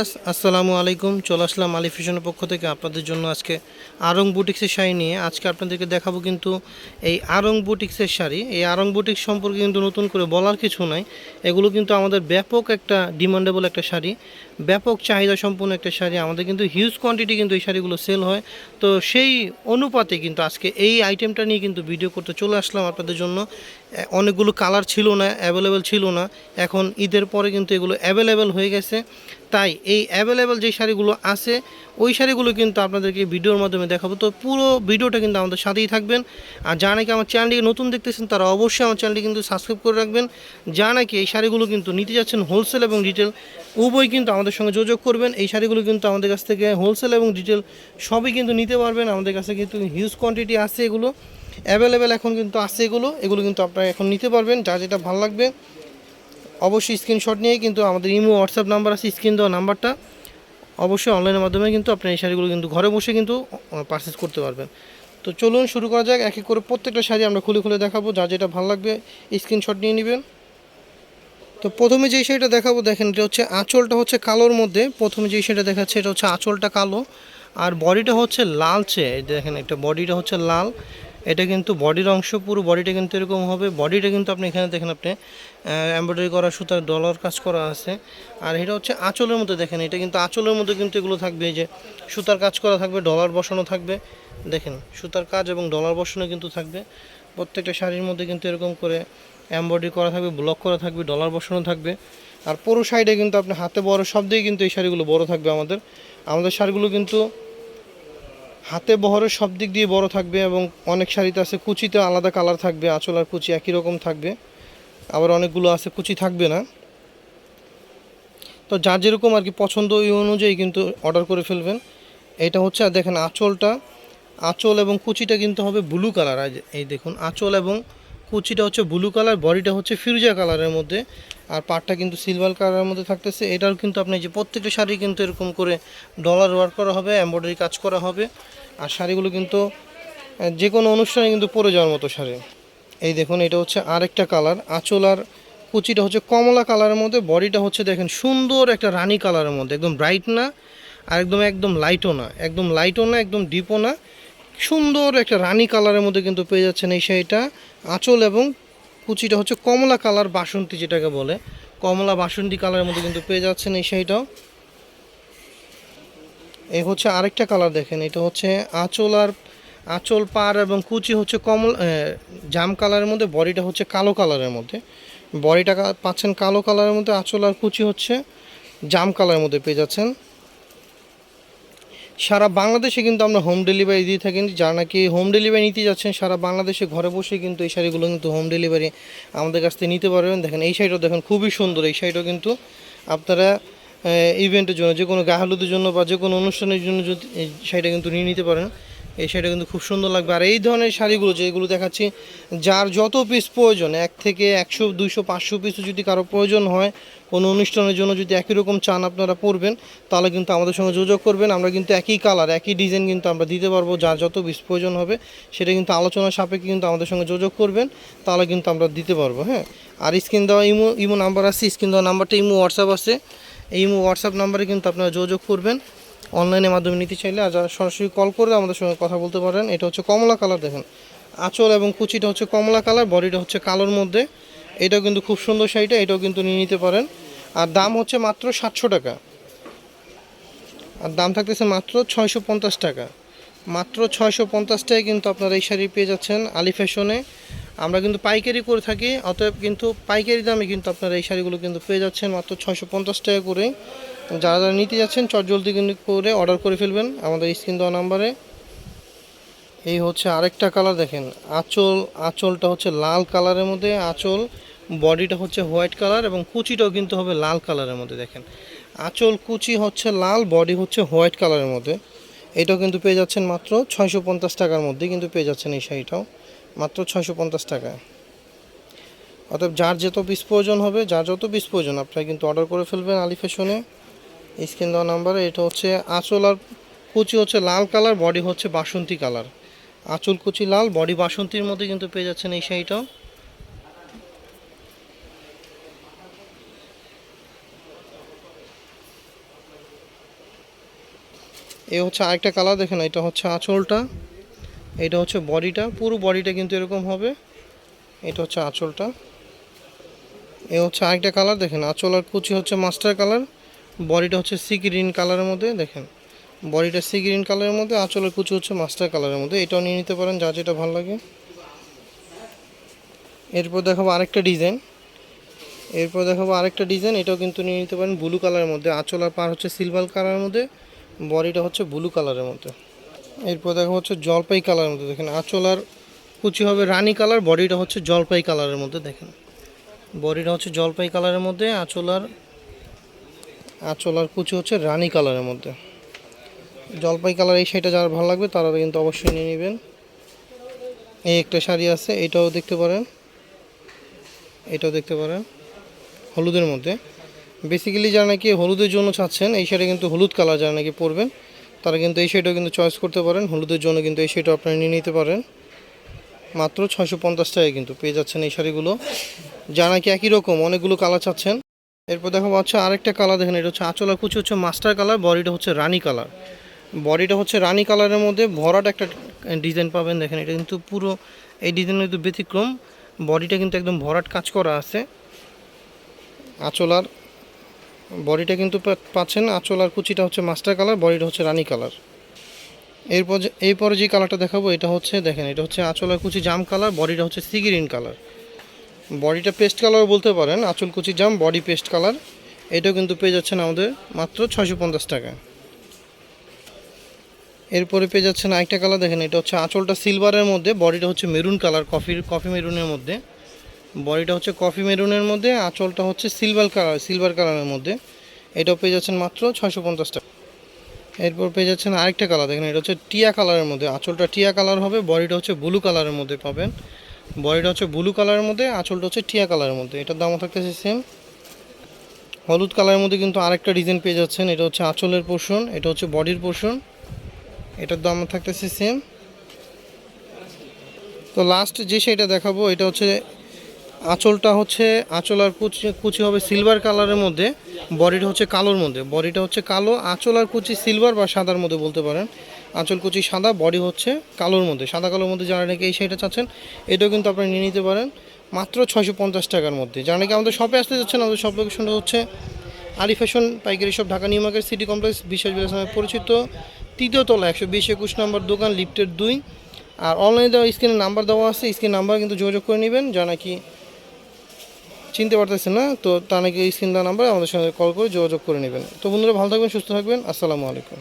আস- আসসালামু আলাইকুম। চলে আসলাম আলি ফ্যাশনের পক্ষ থেকে আপনাদের জন্য আজকে আরং বুটিক্সের শাড়ি নিয়ে। আজকে আপনাদেরকে দেখাবো কিন্তু এই আরং বুটিক্সের শাড়ি। এই আরং বুটিক্স সম্পর্কে কিন্তু নতুন করে বলার কিছু নাই। এগুলো কিন্তু আমাদের ব্যাপক একটা ডিমান্ডেবল একটা শাড়ি। ব্যাপক চাহিদা সম্পন্ন একটা শাড়ি। আমাদের কিন্তু হিউজ কোয়ান্টিটি কিন্তু এই শাড়িগুলো সেল হয়। তো সেই অনুপাতে কিন্তু আজকে এই আইটেমটা নিয়ে কিন্তু ভিডিও করতে চলে আসলাম আপনাদের জন্য। অনেকগুলো কালার ছিল না অ্যাভেলেবেল ছিল না। এখন ঈদের পরে কিন্তু এগুলো অ্যাভেলেবেল হয়ে গেছে। তাই এই অ্যাভেলেবেল যে শাড়িগুলো আছে, ওই শাড়িগুলো কিন্তু আপনাদেরকে ভিডিওর মাধ্যমে দেখাবো। তো পুরো ভিডিওটা কিন্তু আমাদের সাথেই থাকবেন। আর যা নাকি আমার চ্যানেলটিকে নতুন দেখতেছেন, তারা অবশ্যই আমার চ্যানেলটি কিন্তু সাবস্ক্রাইব করে রাখবেন। যা নাকি এই শাড়িগুলো কিন্তু নিতে যাচ্ছেন হোলসেল এবং রিটেল উভয় কিন্তু আমাদের সঙ্গে যোগাযোগ করবেন। এই শাড়িগুলো কিন্তু আমাদের কাছ থেকে হোলসেল এবং রিটেল সবই কিন্তু নিতে পারবেন। আমাদের কাছে কিন্তু হিউজ কোয়ান্টিটি আছে এগুলো। অ্যাভেলেবেল এখন কিন্তু আছে এগুলো। এগুলো কিন্তু আপনারা এখন নিতে পারবেন। যা যেটা ভালো লাগবে, অবশ্যই স্ক্রিনশট নিয়ে কিন্তু আমাদের ইমো হোয়াটসঅ্যাপ নাম্বার আছে স্ক্রিন দেওয়া নাম্বারটা অবশ্যই অনলাইনের মাধ্যমে কিন্তু আপনি এই শাড়িগুলো কিন্তু ঘরে বসে কিন্তু পারচেস করতে পারবেন। তো চলুন শুরু করা যাক। এক এক করে প্রত্যেকটা শাড়ি আমরা খুলে খুলে দেখাবো। যা যেটা ভালো লাগবে স্ক্রিনশট নিয়ে নেবেন। তো প্রথমে যেই শাড়িটা দেখাবো, দেখেন এটা হচ্ছে আঁচলটা হচ্ছে কালোর মধ্যে। প্রথমে যেই শাড়িটা দেখাচ্ছে, এটা হচ্ছে আঁচলটা কালো। আর বডিটা হচ্ছে লালচে। দেখেন, একটা বডিটা হচ্ছে লাল। এটা কিন্তু বডির অংশ, পুরো বডিটা কিন্তু এরকম হবে। বডিটা কিন্তু আপনি এখানে দেখেন আপনি এমব্রয়ডারি করা সুতার ডলার কাজ করা আছে। আর এটা হচ্ছে আঁচলের মধ্যে দেখেন, এটা কিন্তু আঁচলের মধ্যে কিন্তু এগুলো থাকবে যে সুতার কাজ করা থাকবে, ডলার বসানো থাকবে। দেখেন, সুতার কাজ এবং ডলার বসানো কিন্তু থাকবে। প্রত্যেকটা শাড়ির মধ্যে কিন্তু এরকম করে এমব্রয়ডারি করা থাকবে ব্লক করা থাকবে, ডলার বসানো থাকবে। আর পুরো সাইডে কিন্তু আপনি হাতে বড়, সব দিয়ে কিন্তু এই শাড়িগুলো বড় থাকবে আমাদের। আমাদের শাড়িগুলো কিন্তু হাতে বহরের সব দিক দিয়ে বড় থাকবে এবং অনেক শাড়িতে আছে, কুচিতে আলাদা কালার থাকবে, আঁচল আর কুচি একই রকম থাকবে। আবার অনেকগুলো আছে, কুচি থাকবে না। তো যার যেরকম আর কি পছন্দ ওই অনুযায়ী কিন্তু অর্ডার করে ফেলবেন। এটা হচ্ছে, আর দেখেন আঁচলটা, আঁচল এবং কুচিটা কিন্তু হবে ব্লু কালার এই দেখুন, আঁচল এবং কুচিটা হচ্ছে ব্লু কালার বডিটা হচ্ছে ফিরোজা কালারের মধ্যে। আর পাটটা কিন্তু সিলভার কালারের মধ্যে থাকতেছে। এটাও কিন্তু আপনি যে প্রত্যেকটা শাড়ি কিন্তু এরকম করে ডলার ওয়ার্ক করা হবে এমব্রয়ডারি কাজ করা হবে। আর শাড়িগুলো কিন্তু যে কোনো অনুষ্ঠানে কিন্তু পরে যাওয়ার মতো শাড়ি। এই দেখুন, এটা হচ্ছে আরেকটা কালার আঁচল আর কুচিটা হচ্ছে কমলা কালারের মধ্যে, বডিটা হচ্ছে দেখেন সুন্দর একটা রানী কালারের মধ্যে, একদম ব্রাইট না, আর একদম একদম লাইটও না, একদম লাইটও না, একদম ডিপও না। সুন্দর একটা রানী কালারের মধ্যে কিন্তু পেয়ে যাচ্ছেন এই শাড়িটা। আঁচল এবং কুচিটা হচ্ছে কমলা কালার বাসন্তী যেটাকে বলে। কমলা বাসন্তী কালারের মধ্যে কিন্তু পেয়ে যাচ্ছেন এই শাড়িটাও। এই হচ্ছে আরেকটা কালার দেখেন, এটা হচ্ছে আঁচল আর আঁচল পার এবং কুচি হচ্ছে কমল জাম কালারের মধ্যে, বডিটা হচ্ছে কালো কালারের মধ্যে। বডিটা পাচ্ছেন কালো কালারের মধ্যে, আঁচল আর কুচি হচ্ছে জাম কালারের মধ্যে পেয়ে যাচ্ছেন। সারা বাংলাদেশে কিন্তু আমরা হোম ডেলিভারি দিয়ে থাকি। যারা নাকি হোম ডেলিভারি নিতে যাচ্ছেন, সারা বাংলাদেশে ঘরে বসে কিন্তু এই শাড়িগুলো কিন্তু হোম ডেলিভারি আমাদের কাছ থেকে নিতে পারবেন। দেখেন, এই শাড়িটাও দেখেন, খুবই সুন্দর। এই শাড়িটাও কিন্তু আপনারা ইভেন্টের জন্য যে কোনো গাহলুদের জন্য বা যে কোনো অনুষ্ঠানের জন্য যদি এই শাড়িটা কিন্তু নিয়ে নিতে পারেন। এই শাড়িটা কিন্তু খুব সুন্দর লাগবে। আর এই ধরনের শাড়িগুলো যেগুলো দেখাচ্ছি, যার যত পিস প্রয়োজন, এক থেকে একশো, দুইশো, পাঁচশো পিসও যদি কারও প্রয়োজন হয় কোনো অনুষ্ঠানের জন্য যদি একই রকম চান আপনারা পরবেন, তাহলে কিন্তু আমাদের সঙ্গে যোগাযোগ করবেন। আমরা কিন্তু একই কালার একই ডিজাইন কিন্তু আমরা দিতে পারব, যার যত পিস প্রয়োজন হবে, সেটা কিন্তু আলোচনা সাপেক্ষে কিন্তু আমাদের সঙ্গে যোগাযোগ করবেন, তাহলে কিন্তু আমরা দিতে পারব হ্যাঁ? আর স্ক্রিন দেওয়া ইমো ইমো নাম্বার আছে স্ক্রিন দেওয়া নাম্বারটা ইমো হোয়াটসঅ্যাপ আছে। ইমো হোয়াটসঅ্যাপ নাম্বারে কিন্তু আপনারা যোগাযোগ করবেন। অনলাইনের মাধ্যমে নিতে চাইলে, আর যারা সরাসরি কল করে আমাদের সঙ্গে কথা বলতে পারেন, এটা হচ্ছে কমলা কালার দেখেন। আঁচল এবং কুচিটা হচ্ছে কমলা কালার বডিটা হচ্ছে কালোর মধ্যে। এটাও কিন্তু খুব সুন্দর শাড়িটা, এটাও কিন্তু নিয়ে নিতে পারেন। আর দাম হচ্ছে মাত্র সাতশো টাকা। আর দাম থাকতেছে মাত্র ছয়শো পঞ্চাশ টাকা। মাত্র ছয়শো পঞ্চাশ টাকায় কিন্তু আপনারা এই শাড়ি পেয়ে যাচ্ছেন আলি ফ্যাশনে। আমরা কিন্তু পাইকারি করে থাকি, অতএব কিন্তু পাইকারি দামে কিন্তু আপনারা এই শাড়িগুলো কিন্তু পেয়ে যাচ্ছেন মাত্র ছয়শো পঞ্চাশ টাকা করে। যারা যারা নিতে যাচ্ছেন চট জলদি কিন্তু করে অর্ডার করে ফেলবেন আমাদের স্ক্রিন দেওয়া নাম্বারে। এই হচ্ছে আরেকটা কালার দেখেন, আঁচল, আঁচলটা হচ্ছে লাল কালারের মধ্যে আঁচল। বডিটা হচ্ছে হোয়াইট কালার এবং কুচিটাও কিন্তু হবে লাল কালারের মধ্যে, দেখেন। আঁচল কুচি হচ্ছে লাল, বডি হচ্ছে হোয়াইট কালারের মধ্যে। এটাও কিন্তু পেয়ে যাচ্ছেন মাত্র ছয়শো পঞ্চাশ টাকার মধ্যে, কিন্তু পেয়ে যাচ্ছেন এই শাড়িটাও মাত্র ছয়শো পঞ্চাশ টাকায়। অতএব যার যত পিস প্রয়োজন হবে, যার যত পিস প্রয়োজন, আপনারা কিন্তু অর্ডার করে ফেলবেন আলি ফ্যাশনে। স্ক্রিন দেওয়া নাম্বারে এটা হচ্ছে আঁচল আর কুচি হচ্ছে লাল কালার, বডি হচ্ছে বাসন্তী কালার। আঁচল কুচি লাল, বডি বাসন্তীর মধ্যে কিন্তু পেয়ে যাচ্ছেন এই শাড়িটাও। এ হচ্ছে আরেকটা কালার, দেখেন এটা হচ্ছে আঁচলটা এটা হচ্ছে বডিটা, পুরো বডিটা কিন্তু এরকম হবে, এটা হচ্ছে আঁচলটা। এ হচ্ছে আরেকটা কালার, দেখেন আঁচল আর কুচি হচ্ছে মাস্টার কালার, বডিটা হচ্ছে সি গ্রিন কালারের মধ্যে, দেখেন। বডিটা সি গ্রিন কালারের মধ্যে আঁচলের কুচি হচ্ছে মাস্টার কালারের মধ্যে, এটাও নিয়ে নিতে পারেন যা যেটা ভালো লাগে। এরপর দেখাবো আরেকটা ডিজাইন। এরপর দেখাবো আরেকটা ডিজাইন, এটাও কিন্তু নিয়ে নিতে পারেন ব্লু কালারের মধ্যে, আঁচল আর পার হচ্ছে সিলভার কালারের মধ্যে বডিটা হচ্ছে ব্লু কালারের মধ্যে। এরপর দেখা হচ্ছে জলপাই কালারের মধ্যে দেখেন। আঁচল আর কুচি হবে রানি কালার বডিটা হচ্ছে জলপাই কালারের মধ্যে দেখেন। বডিটা হচ্ছে জলপাই কালারের মধ্যে, আঁচল আর আঁচল আর কুচি হচ্ছে রানি কালারের মধ্যে। জলপাই কালার এই শাড়িটা যার ভালো লাগবে তারা কিন্তু অবশ্যই নিয়ে নেবেন। এই একটা শাড়ি আছে, এটাও দেখতে পারেন। এটাও দেখতে পারেন। হলুদের মধ্যে। বেসিক্যালি যারা নাকি হলুদের জন্য চাচ্ছেন, এই শাড়ি কিন্তু হলুদ কালার যারা নাকি পরবেন, তারা কিন্তু এই শাড়িটাও কিন্তু চয়েস করতে পারেন। হলুদের জন্য কিন্তু এই শাড়িটা আপনারা নিয়ে নিতে পারেন। মাত্র ছয়শো পঞ্চাশ টাকায় কিন্তু পেয়ে যাচ্ছেন এই শাড়িগুলো যা নাকি একই রকম অনেকগুলো কালার চাচ্ছেন, এরপর দেখো হচ্ছে আরেকটা কালার দেখেন, এটা হচ্ছে আঁচলা কুচি হচ্ছে মাস্টার কালার বডিটা হচ্ছে রানি কালার বডিটা হচ্ছে রানি কালারের মধ্যে ভরাট একটা ডিজাইন পাবেন, দেখেন এটা কিন্তু পুরো, এই ডিজাইন কিন্তু ব্যতিক্রম। বডিটা কিন্তু একদম ভরাট কাজ করা আছে। আঁচলার বডিটা কিন্তু পাচ্ছেন আঁচলার কুচিটা হচ্ছে মাস্টার কালার, বডিটা হচ্ছে রানি কালার। এরপর এরপরে যে কালারটা দেখাবো, এটা হচ্ছে, দেখেন, এটা হচ্ছে আঁচল আর কুচি জাম কালার, বডিটা হচ্ছে সি গ্রিন কালার। বডিটা পেস্ট কালার বলতে পারেন, আঁচল, কুচি, জাম, বডি পেস্ট কালার। এটাও কিন্তু পেয়ে যাচ্ছেন আমাদের মাত্র ছয়শো পঞ্চাশ টাকা। এরপরে পেয়ে যাচ্ছেন আরেকটা কালার, দেখেন, এটা হচ্ছে আঁচলটা সিলভারের মধ্যে, বডিটা হচ্ছে মেরুন কালার কফির কফি মেরুনের মধ্যে। বডিটা হচ্ছে কফি মেরুনের মধ্যে, আঁচলটা হচ্ছে সিলভার কালার সিলভার কালারের মধ্যে। এটাও পেয়ে যাচ্ছেন মাত্র ছয়শো পঞ্চাশ টাকা। এরপর পেয়ে যাচ্ছেন আরেকটা কালার দেখেন এটা হচ্ছে টিয়া কালারের মধ্যে। আঁচলটা টিয়া কালার হবে, বডিটা হচ্ছে ব্লু কালারের মধ্যে পাবেন। বডিটা হচ্ছে ব্লু কালারের মধ্যে, আঁচলটা হচ্ছে টিয়া কালারের মধ্যে। এটার দামও থাকতেছে সেম হলুদ কালারের মধ্যে কিন্তু আরেকটা ডিজাইন পেয়ে যাচ্ছেন, এটা হচ্ছে আঁচলের পোর্শন এটা হচ্ছে বডির পোর্শন এটার দাম থাকতেছে সেম তো লাস্ট যে শাড়িটা দেখাবো, এটা হচ্ছে আঁচলটা হচ্ছে, আঁচল আর কুচি কুচি হবে সিলভার কালারের মধ্যে, বডিটা হচ্ছে কালোর মধ্যে। বডিটা হচ্ছে কালো, আঁচল আর কুচি সিলভার বা সাদার মধ্যে বলতে পারেন। আঁচল, কুচি, সাদা, বডি হচ্ছে কালোর মধ্যে। সাদা কালোর মধ্যে যারা নাকি এই শাড়িটা চাচ্ছেন, এটাও কিন্তু আপনারা নিয়ে নিতে পারেন। মাত্র ছয়শো পঞ্চাশ টাকার মধ্যে। যারা নাকি আমাদের শপে আসতে যাচ্ছেন, আমাদের শপ লোকেশনটা হচ্ছে আরি ফ্যাশন পাইকারি shop Dhaka new market, city complex, Biswas Bilas নামে পরিচিত। তৃতীয় তলা, একশো বিশ, একুশ নম্বর দোকান, লিফটের দুই। আর অনলাইনে দেওয়া স্ক্রিনে নাম্বার দেওয়া আছে স্ক্রিন নাম্বার কিন্তু যোগাযোগ করে নেবেন। যা নাকি চিনতে পারতেছে না, তো তা নাকি স্ক্রিন দেওয়া নাম্বার আমাদের সঙ্গে কল করে যোগাযোগ করে নেবেন। তো বন্ধুরা, ভালো থাকবেন, সুস্থ থাকবেন। আসসালামু আলাইকুম।